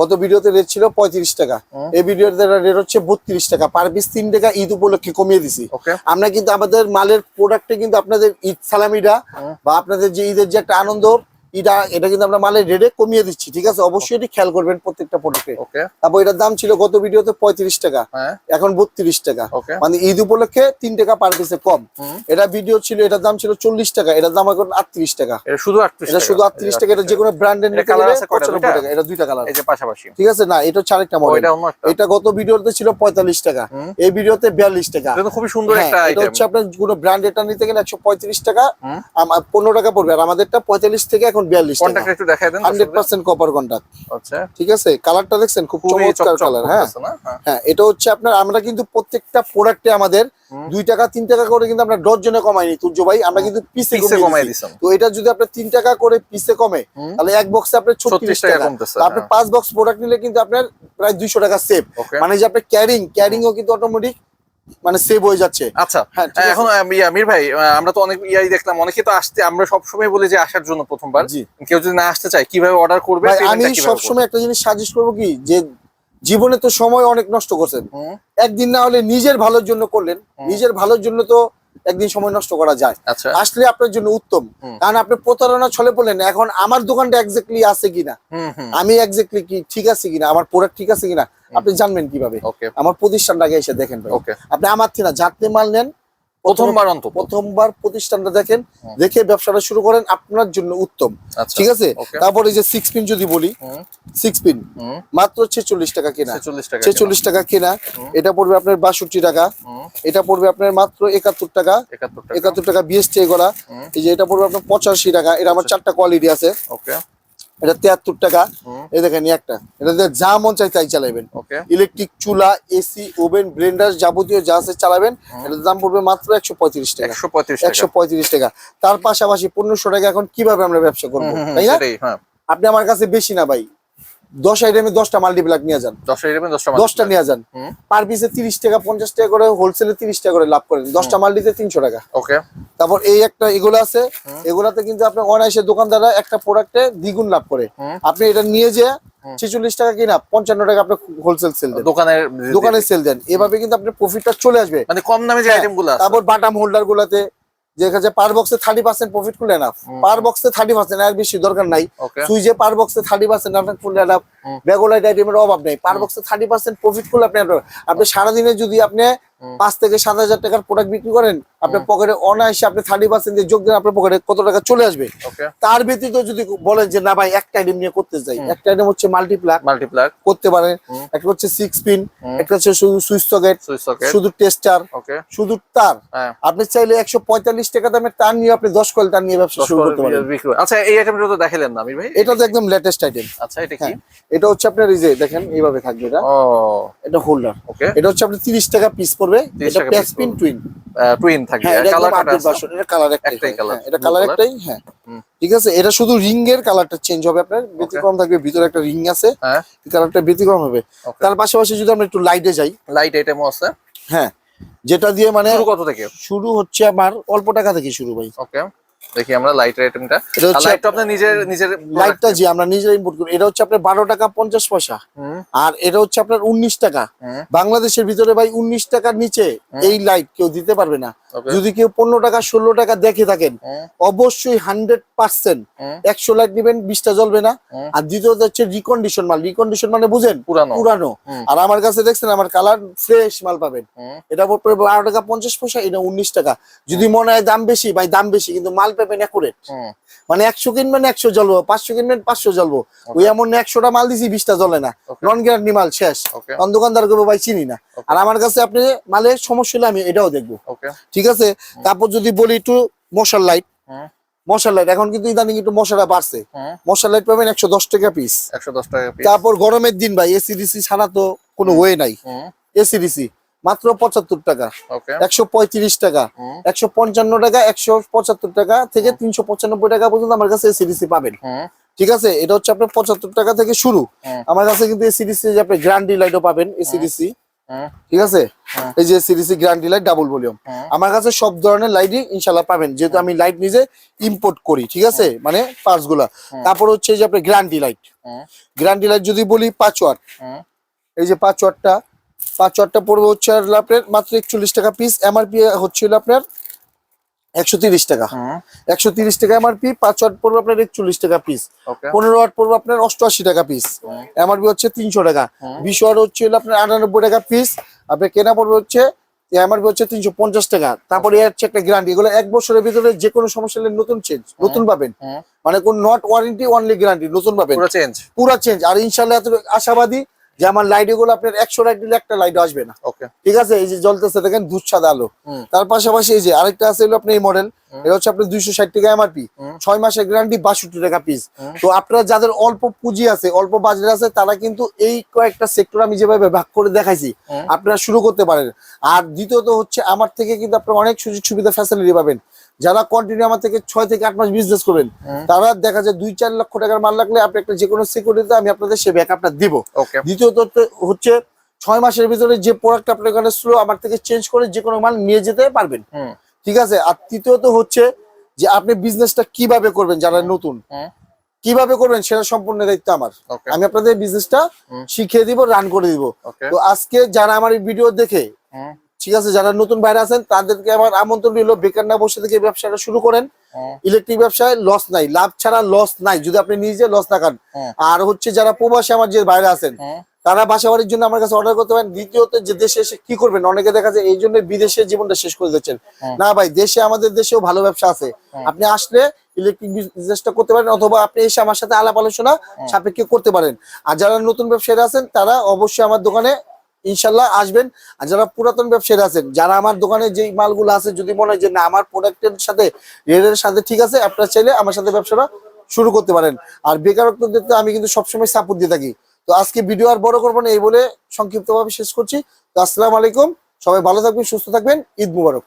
গত ভিডিওতে রেট ছিল পঁয়ত্রিশ টাকা। এই ভিডিওতে রেট হচ্ছে বত্রিশ টাকা। পার পিস তিন টাকা ঈদ উপলক্ষে কমিয়ে দিছি। আমরা কিন্তু আমাদের মালের প্রোডাক্টে কিন্তু আপনাদের ঈদ সালামিটা বা আপনাদের যে ঈদের যে একটা আনন্দ এটা এটা কিন্তু আমরা মালের রেটে কমিয়ে দিচ্ছি ঠিক আছে? অবশ্যই এটি খেয়াল করবেন প্রত্যেকটা প্রোডাক্টে তারপর এটার দাম ছিল গত ভিডিওতে পঁয়ত্রিশ টাকা। হ্যাঁ। এখন বত্রিশ টাকা। মানে ঈদ উপলক্ষে তিন টাকা পার পিসে কম। এটা ভিডিও ছিল এটার দাম ছিল চল্লিশ টাকা এটার দাম এখন আটত্রিশ টাকা। এটা শুধু এটা শুধু আটত্রিশ টাকা এটা যে কোনো ব্র্যান্ডের এটা নিতে গেলে পঁচানব্বই দুইটা? টাকা এটা দুইটা কালার পাশাপাশি। ঠিক আছে? না এটা হচ্ছে আরেকটা মডেল এটা গত ভিডিওতে ছিল পঁয়তাল্লিশ টাকা। এই ভিডিওতে বিয়াল্লিশ টাকা। খুবই সুন্দর হ্যাঁ, এটা হচ্ছে আপনার কোনো ব্র্যান্ড এটা নিতে গেলে একশো পঁয়ত্রিশ টাকা। পনেরো টাকা পড়বে। আর আমাদেরটা পঁয়তাল্লিশ থেকে এখন বিয়াল্লিশ টাকা একটু দেখাই দেন হান্ড্রেড পার্সেন্ট কপার কন্ট্যাক্ট আচ্ছা। ঠিক আছে? কালারটা দেখছেন? খুব চমৎকার কালার হ্যাঁ। হ্যাঁ। হ্যাঁ এটা হচ্ছে আপনার আমরা কিন্তু প্রত্যেকটা প্রোডাক্টে আমাদের দুই টাকা তিন টাকা করে কিন্তু আমরা ডজনে কমাইনি তুর্য ভাই আমরা কিন্তু পিসে কমাই তো এটা যদি আপনার তিন টাকা করে পিসে কমে তাহলে এক বক্সে আপনার ছত্রিশ টাকা আপনি হ্যাঁ। পাঁচ বক্স প্রোডাক্ট নিলে কিন্তু আপনার প্রায় দুইশো টাকা সেভ মানে যে আপনার ক্যারিং ক্যারিং ও কিন্তু অটোমেটিক মানে সেভ হয়ে যাচ্ছে। আচ্ছা হ্যাঁ, এখন মির ভাই আমরা তো অনেক ইয়াই দেখলাম অনেকে তো আসতে আমরা সবসময় বলি যে আসার জন্য প্রথমবার। জি। কেউ যদি না আসতে চায় কীভাবে অর্ডার করবে আমি সবসময় একটা জিনিস সাজেস্ট করব কি যে জীবনে তো সময় অনেক নষ্ট করছেন। একদিন না হলে নিজের ভালোর জন্য করলেন। নিজের ভালোর জন্য তো একদিন সময় নষ্ট করা যায়। আচ্ছা। আসলে আপনার জন্য উত্তম। কারণ আপনি প্রতারণা ছলে বললেন এখন আমার দোকানটা এক্স্যাক্টলি আছে কিনা? আমি এক্স্যাক্টলি কি ঠিক আছে কিনা? আমার প্রোডাক্ট ঠিক আছে কিনা? আপনি জানবেন কীভাবে। আমার প্রতিষ্ঠানটাকে এসে দেখেন আপনি আমার থেকে না যাতে মাল নেন প্রথমবার অন্তত। প্রথমবার প্রতিষ্ঠানটা দেখেন দেখে ব্যবসাটা শুরু করেন আপনার জন্য উত্তম। আচ্ছা ঠিক আছে? তারপরে যে সিক্স পিন যদি বলি সিক্স পিন মাত্র ছেচল্লিশ টাকা কেনা। 46 টাকা ছেচল্লিশ টাকা কেনা। এটা পড়বে আপনার বাষট্টি টাকা। এটা পড়বে আপনার মাত্র একাত্তর টাকা। একাত্তর টাকা। বিএসটি করা। এই যে এটা পড়বে আপনার পঁচাশি টাকা। এটা আমার চারটা কোয়ালিটি আছে। ওকে। এটা তিয়াত্তর টাকা। এই দেখেন একটা। এটা যা মন চাই তাই চালাবেন ইলেকট্রিক চুলা এসি ওভেন ব্লেন্ডার যাবতীয় যা আছে চালাবেন। এটার দাম পড়বে মাত্র একশো পঁয়ত্রিশ টাকা। 135 টাকা। একশো পঁয়ত্রিশ টাকা। তার পাশাপাশি পনেরোশো টাকা এখন কীভাবে আমরা ব্যবসা করব তাই না? হ্যাঁ। আপনি আমার কাছে বেশি না ভাই। দশ আইটেমে দশটা মাল্টিপ্লাক নিয়ে যান। 10 এর 10টা দশটা নিয়ে যান। পার পিসে তিরিশ টাকা পঞ্চাশ টাকা করে হোলসেলে তিরিশ টাকা করে লাভ করেন। দশটা মাল্টিতে তিনশো টাকা। ওকে তারপর এই একটা এগুলো আছে। এগুলাতে কিন্তু আপনার অনায়াসে দোকানদাররা একটা প্রোডাক্টে দ্বিগুণ লাভ করে। আপনি এটা নিয়ে যে ছেচল্লিশ টাকা কিনা পঞ্চান্ন টাকা আপনি হোলসেল সেল দেন। দোকানের দোকানে সেল দেন। এভাবে কিন্তু আপনার প্রফিটটা চলে আসবে। মানে কম দামে যে হ্যাঁ, আইটেমগুলো আছে। তারপর বাটাম হোল্ডার গুলাতে যায় পার বক্সে থার্টি পার্সেন্ট প্রফিট ফুল না পার বক্সে থার্টি পার্সেন্ট আর বেশি দরকার নাই। সুইজে পার বক্সে থার্টি পার্সেন্ট আপনার করলে এনাফ ব্যাগোলাইট আইটেমের অভাব নেই। পার বক্সে থার্টি পার্সেন্ট প্রফিট করলে আপনি আপনি সারাদিনে যদি আপনি পাঁচ থেকে সাত হাজার টাকার প্রোডাক্ট বিক্রি করেন আপনার। পকেটে অনায়াসে আপনি থার্টি পার্সেন্ট দিয়ে যোগ দেন আপনার পকেটে কত টাকা চলে আসবে? তার ব্যতীত যদি বলেন যে না ভাই একটা আইটেম নিয়ে করতে চাই। একটা আইটেম হচ্ছে মাল্টিপ্লাক মাল্টিপ্লাগ করতে পারেন। একটা হচ্ছে সিক্স পিন একটা হচ্ছে শুধু সুইচ সকেট শুধু টেস্টার শুধু তার। হ্যাঁ। আপনি চাইলে একশো পঁয়তাল্লিশ টাকা দামের তার নিয়ে আপনি দশ কয়েল তার নিয়ে ব্যবসা শুরু করতে পারেন। আচ্ছা এই আইটেমটা তো দেখালেন না আমির ভাই। এটা তো একদম লেটেস্ট আইটেম আচ্ছা এটা কি? হ্যাঁ। এটা হচ্ছে আপনার এই যে দেখেন এইভাবে থাকবে এটা। ও। এটা হোল্ডার ওকে এটা হচ্ছে আপনার তিরিশ টাকা পিস পড়বে। এটা পিন টুইন টুইন থাকবে। হ্যাঁ কালার এটা কালার একটাই। একটাই হয়, হ্যাঁ, এটা কালার একটাই হ্যাঁ। ঠিক আছে? এটা শুধু রিং এর কালারটা চেঞ্জ হবে আপনার। ব্যতিক্রম থাকবে ভিতরে একটা রিং আছে। হ্যাঁ। কালারটা ব্যতিক্রম হবে। তার পাশাপাশি যদি আমরা একটু লাইটে যাই। লাইট আইটেমও আছে। হ্যাঁ যেটা দিয়ে মানে শুরু কত থেকে? শুরু হচ্ছে আমার অল্প টাকা থেকে শুরু ভাই। ওকে দেখি আমরা লাইট আইটেমটা লাইটটা আপনি নিজের নিজের লাইটটা জি আমরা নিজেরা ইম্পোর্ট করি। এটা হচ্ছে আপনার বারো টাকা পঞ্চাশ পয়সা। আর এটা হচ্ছে আপনার উনিশ টাকা। বাংলাদেশের ভিতরে ভাই উনিশ টাকার নিচে এই লাইট কেউ দিতে পারবে না। যদি কেউ পনেরো টাকা ষোলো টাকা দেখে থাকেন অবশ্যই হান্ড্রেড পার্সেন্ট হুম। একশো লাইট নিবেন বিশটা জ্বলবে না। আর দ্বিতীয়ত হচ্ছে রিকন্ডিশন মাল। রিকন্ডিশন মানে বুঝেন? পুরানো। পুরানো। আর আমার কাছে দেখছেন আমার কালার ফ্রেশ মাল পাবেন। এটা পড়বে বারো টাকা পঞ্চাশ পয়সা এটা উনিশ টাকা। যদি মনে হয় দাম বেশি ভাই দাম বেশি কিন্তু মাল পাবেন মানে একশো কিনবেন একশো জ্বলবো পাঁচশো কিনবেন পাঁচশো জ্বলবো। ওই এমন একশোটা মাল দিছি বিশটা জ্বলে না. নন গ্যারান্টি মাল শেষ। দোকানদার করব ভাই চিনি না। আর আমার কাছে আপনি সমস্যা হলে আমি এটাও দেখব। ঠিক আছে? তারপর যদি বলি একটু মশার লাইট মশার লাইট এখন কিন্তু ইদানিং একটু মশাটা বাড়ছে। মশার লাইট পাবেন একশো দশ টাকা পিস একশো দশ টাকা তারপর গরমের দিন ভাই এসিডিসি ছাড়া তো কোনো ওয়ে নাই। হুম। এসিডিসি মাত্র পঁচাত্তর টাকা। একশো পঁয়ত্রিশ টাকা। একশো পঞ্চান্ন টাকা একশো পঁচাত্তর টাকা থেকে তিনশো পঁচানব্বই টাকা পর্যন্ত আমার কাছে এসিডিসি পাবেন। ঠিক আছে? এটা হচ্ছে আপনার পঁচাত্তর টাকা থেকে শুরু। আমার কাছে কিন্তু এসিডিসি আপনি গ্রান্ডি লাইটও পাবেন এসিডিসি ঠিক আছে? এই যে সিডিসি গ্রান্ডি লাইট ডাবল ভলিউম আমার কাছে সব ধরনের লাইটই ইনশাল্লাহ পাবেন। যেহেতু আমি লাইট নিজে ইম্পোর্ট করি ঠিক আছে? মানে পার্টসগুলা তারপর হচ্ছে যে আপনি গ্রান্ডি লাইট হুম। গ্রান্ডি লাইট যদি বলি পাঁচ ওয়াট এই যে পাঁচ ওয়াটটা পাঁচ ওয়াটটা পড়বে হচ্ছে আর আপনার মাত্র একচল্লিশ টাকা পিস এমআরপি হচ্ছিল আপনার একশো তিরিশ টাকা। একশো তিরিশ টাকা এমআরপি পাঁচ ওয়াট পড়বে আপনার একচল্লিশ টাকা পিস পনেরো ওয়াট পড়বে আপনার অষ্টআশি টাকা পিস। এমআরপি হচ্ছে তিনশো টাকা। বিশ ওয়াট হচ্ছে আপনার আটানব্বই টাকা পিস আপনার কেনা পড়বে হচ্ছে এমআরপি হচ্ছে তিনশো পঞ্চাশ টাকা। তারপরে হচ্ছে একটা গ্যারান্টি এগুলো এক বছরের ভিতরে যে কোনো সমস্যা হলে নতুন চেঞ্জ নতুন পাবেন। মানে কোন নট ওয়ারেন্টি অনলি গ্যারান্টি নতুন পাবেন। পুরো চেঞ্জ পুরা চেঞ্জ আর ইনশাল্লাহ আশাবাদী যে আমার লাইটগুলো আপনার একশো লাইট দিলে একটা লাইট আসবে না। ওকে ঠিক আছে? এই যে জ্বলতেছে দেখেন দুধ সাদা আলো তার পাশাপাশি এই যে আরেকটা আছে হলো আপনার এই মডেল এটা হচ্ছে আপনার দুইশো ষাট টাকা এমআরপি। ছয় মাসের গ্যারান্টি বাষট্টি টাকা পিস তো আপনারা যাদের অল্প পুঁজি আছে অল্প বাজেট আছে তারা কিন্তু এই কয়েকটা সেক্টর আমি যেভাবে ভাগ করে দেখাইছি আপনারা শুরু করতে পারেন। আর দ্বিতীয়ত হচ্ছে আমার থেকে কিন্তু আপনারা অনেক সুযোগ সুবিধা ফ্যাসিলিটি পাবেন। যারা কন্টিনিউ আমার থেকে ছয় থেকে আট মাস বিজনেস করবেন তারা দেখা যায় দুই চার লক্ষ টাকার মাল লাগলে আপনি একটা যে কোনো সিকিউরিটিতে আমি আপনাদের সে ব্যাকআপটা দিব। দ্বিতীয়ত হচ্ছে- ছয় মাসের ভিতরে যে প্রোডাক্ট আপনার এখানে স্লো আমার থেকে চেঞ্জ করে যে কোনো মাল নিয়ে যেতে পারবেন। ঠিক আছে? আর তৃতীয়ত হচ্ছে যে আপনি বিজনেসটা কীভাবে করবেন যারা নতুন? কীভাবে করবেন সেটা সম্পূর্ণ দায়িত্ব আমার। আমি আপনাদের বিজনেসটা। শিখিয়ে দিব রান করে দিব। তো আজকে যারা আমার এই ভিডিও দেখে ঠিক আছে যারা নতুন বাইরে আছেন তাদেরকে আমার আমন্ত্রণ রইল। বেকার না বসে থেকে ব্যবসাটা শুরু করেন। ইলেকট্রিক ব্যবসায় লস নাই লাভ ছাড়া লস নাই যদি আপনি নিজে লস না খান। আর হচ্ছে যারা প্রবাসী আমার যে বাইরে আছেন তারা বাসা বাড়ির জন্য আমার কাছে অর্ডার করতে পারেন। দ্বিতীয়ত যে দেশে এসে কি করবেন অনেকে দেখা যায় এই জন্য বিদেশে জীবনটা শেষ করে দিচ্ছেন। না ভাই দেশে আমাদের দেশেও ভালো ব্যবসা আছে। আপনি আসলে ইলেকট্রিক বিজনেসটা করতে পারেন অথবা আপনি এসে আমার সাথে আলাপ আলোচনা সাপেক্ষে করতে পারেন। আর যারা নতুন ব্যবসায়ী আছেন তারা অবশ্যই আমার দোকানে ইনশাল্লাহ আসবেন। আর যারা পুরাতন ব্যবসায়ী আছেন, যারা আমার দোকানে যেই মালগুলো আছে, যদি মনে হয় যে না, আমার প্রোডাক্টের সাথে রেটের সাথে ঠিক আছে, আপনারা চাইলে আমার সাথে ব্যবসাটা শুরু করতে পারেন। আর বেকারত্বদের আমি কিন্তু সবসময় সাপোর্ট দিয়ে থাকি। তো আজকে ভিডিও আর বড় করব না, এই বলে সংক্ষিপ্তভাবে শেষ করছি। তো আসসালামু আলাইকুম, সবাই ভালো থাকবেন, সুস্থ থাকবেন, ঈদ মুবারক।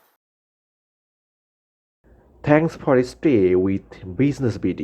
Thanks for stay with Business BD.